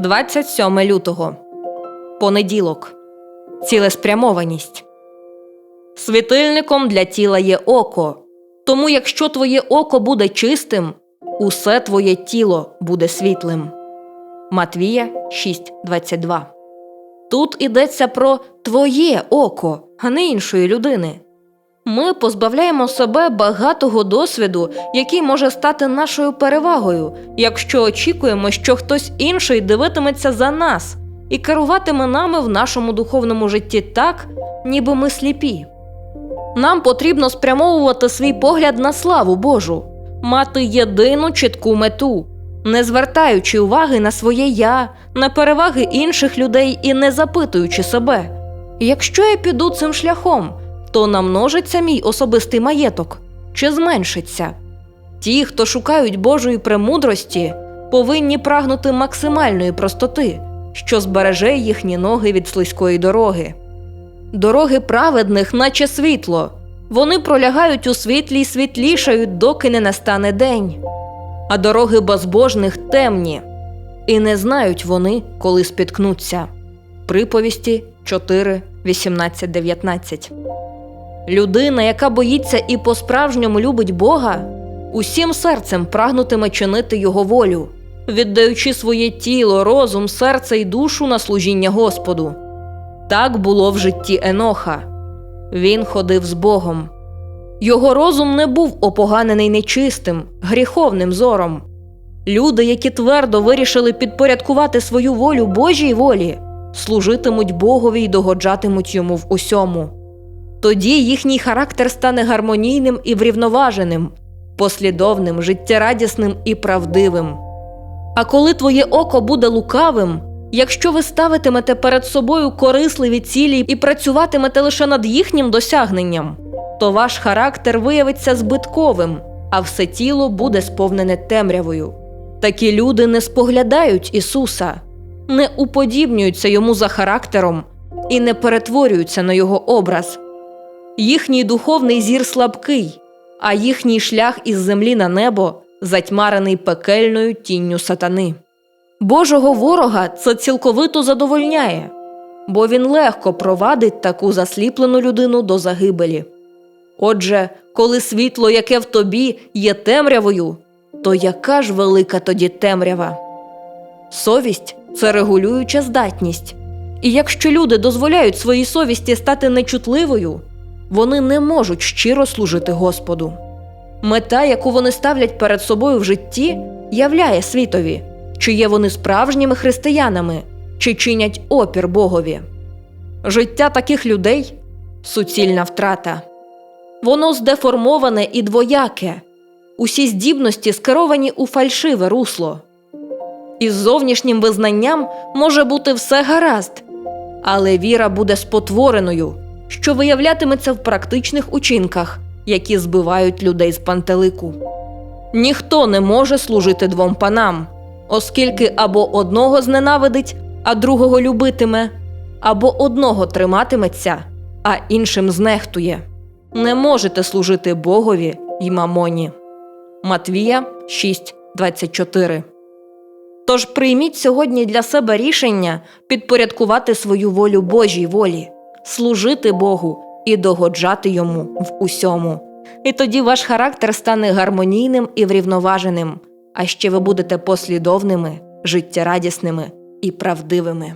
27 лютого. Понеділок. Цілеспрямованість. Світильником для тіла є око. Тому, якщо твоє око буде чистим, усе твоє тіло буде світлим. Матвія 6.22. Тут ідеться про твоє око, а не іншої людини. Ми позбавляємо себе багатого досвіду, який може стати нашою перевагою, якщо очікуємо, що хтось інший дивитиметься за нас і керуватиме нами в нашому духовному житті так, ніби ми сліпі. Нам потрібно спрямовувати свій погляд на славу Божу, мати єдину чітку мету, не звертаючи уваги на своє я, на переваги інших людей і не запитуючи себе, якщо я піду цим шляхом, то намножиться мій особистий маєток чи зменшиться. Ті, хто шукають Божої премудрості, повинні прагнути максимальної простоти, що збереже їхні ноги від слизької дороги. Дороги праведних, наче світло, вони пролягають у світлі й світлішають, доки не настане день. А дороги безбожних темні, і не знають вони, коли спіткнуться. Приповісті 4, 18, 19 Людина, яка боїться і по-справжньому любить Бога, усім серцем прагнутиме чинити Його волю, віддаючи своє тіло, розум, серце і душу на служіння Господу. Так було в житті Еноха. Він ходив з Богом. Його розум не був опоганений нечистим, гріховним зором. Люди, які твердо вирішили підпорядкувати свою волю Божій волі, служитимуть Богові й догоджатимуть йому в усьому. Тоді їхній характер стане гармонійним і врівноваженим, послідовним, життєрадісним і правдивим. А коли твоє око буде лукавим, якщо ви ставитимете перед собою корисливі цілі і працюватимете лише над їхнім досягненням, то ваш характер виявиться збитковим, а все тіло буде сповнене темрявою. Такі люди не споглядають Ісуса, не уподібнюються йому за характером і не перетворюються на його образ. Їхній духовний зір слабкий, а їхній шлях із землі на небо затьмарений пекельною тінню сатани. Божого ворога це цілковито задовольняє, бо він легко провадить таку засліплену людину до загибелі. Отже, коли світло, яке в тобі, є темрявою, то яка ж велика тоді темрява? Совість це регулююча здатність. І якщо люди дозволяють своїй совісті стати нечутливою, вони не можуть щиро служити Господу. Мета, яку вони ставлять перед собою в житті, являє світові, чи є вони справжніми християнами, чи чинять опір Богові. Життя таких людей суцільна втрата. Воно здеформоване і двояке, усі здібності скеровані у фальшиве русло. Із зовнішнім визнанням може бути все гаразд, але віра буде спотвореною, що виявлятиметься в практичних учинках, які збивають людей з пантелику. Ніхто не може служити двом панам, оскільки або одного зненавидить, а другого любитиме, або одного триматиметься, а іншим знехтує. Не можете служити Богові й мамоні. Матвія 6.24 Тож прийміть сьогодні для себе рішення підпорядкувати свою волю Божій волі, служити Богу і догоджати йому в усьому. І тоді ваш характер стане гармонійним і врівноваженим, а ще ви будете послідовними, життєрадісними і правдивими.